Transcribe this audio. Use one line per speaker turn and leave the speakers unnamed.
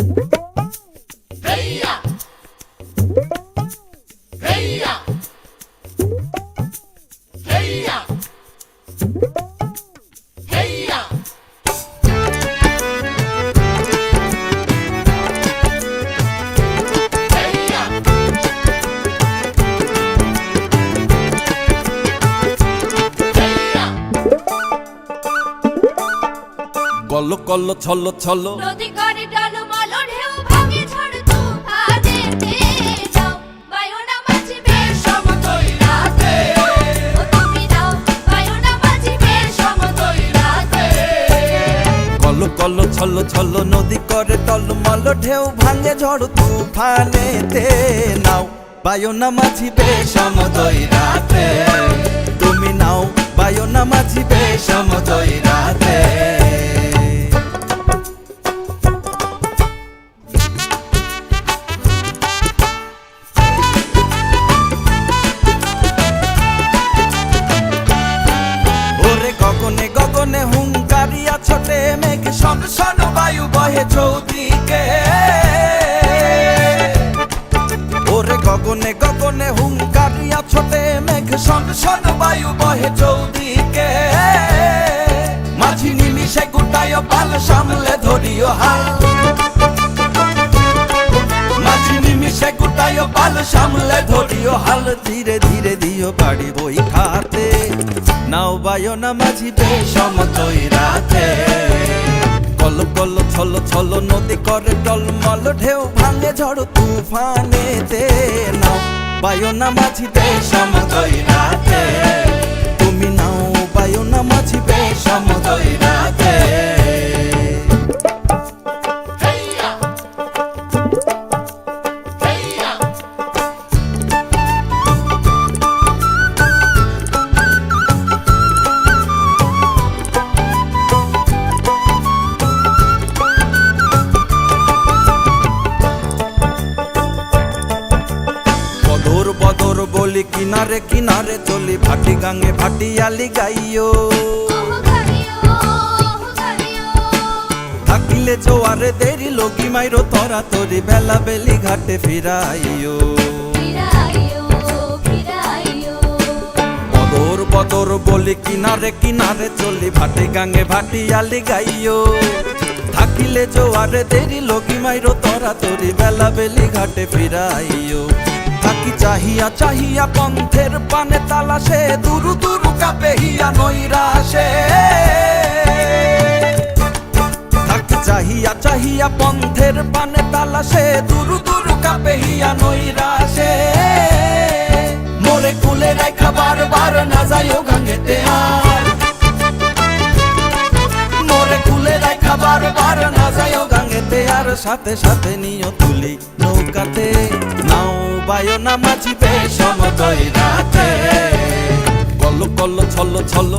thank you call call ছল ছল
নদী করে টলমল ঢেউ ভাঙে ঝড় তুফানেতে যাও বায়ুনা সমতল রাতে ও তুমি সমতল রাতে
ছল ছল নদী করে টলমল ঢেউ ভাঙে ঝড় তুফানেতে। নাও বায়না মাঝিবে সমদয় রাতে শন বায়ু বহে চৌদিকে। ওরে গগনে গগনে হুঙ্কারিয়া ছোটে মেঘ শন বায়ু বহে চৌদিকে। মাঝি নিমিষে গুটায় পাল, সামলে ধরিও হাল। মাঝি নিমিষে গুটায় পাল, সামলে ধরিও হাল। ধীরে ধীরে দিও বাড়ি বই খাতে। নাও বায়ো না মাঝি সমতই করে টলমল, ঢেউ ভাঙে ঝড় তুফানেতে। নাও বায়ো না মাঝি রাতে। তুমি নাও বায়ো না সমতই বলি কিনারে কিনারে চলি ভাটি গাঙে ভাটিয়ালি গাইও থাকিলে জোয়ারে দেরি লগি মাইরো তরা তরি বেলা বেলি ঘাটে ফিরাইও বদর বদর বলি কিনারে কিনারে চলি ভাটি গাঙে ভাটিয়ালি গাইও থাকিলে জোয়ারে দেরি লগি মাইরো তরা তরি বেলা বেলি ঘাটে ফিরাইও থাকি চাহিয়া চাহিয়া পন্থের পানে তালাশে, দুরু দুরু কাপে হিয়া নৈরাশে। থাকি চাহিয়া চাহিয়া পন্থের পানে তালাশে, দুরু দুরু কাপে হিয়া নৈরাশে। মোরে কুলে রাখা বারবার না যাইও গাঙ্গেতে আর মোরে কুলে রাখা বারবার না যাইও সাথে সাথে নিয় তুলি নৌকাতে। নাও বায়ো না মাঝিবে সমতয় রাতে। কল কল ছল ছল।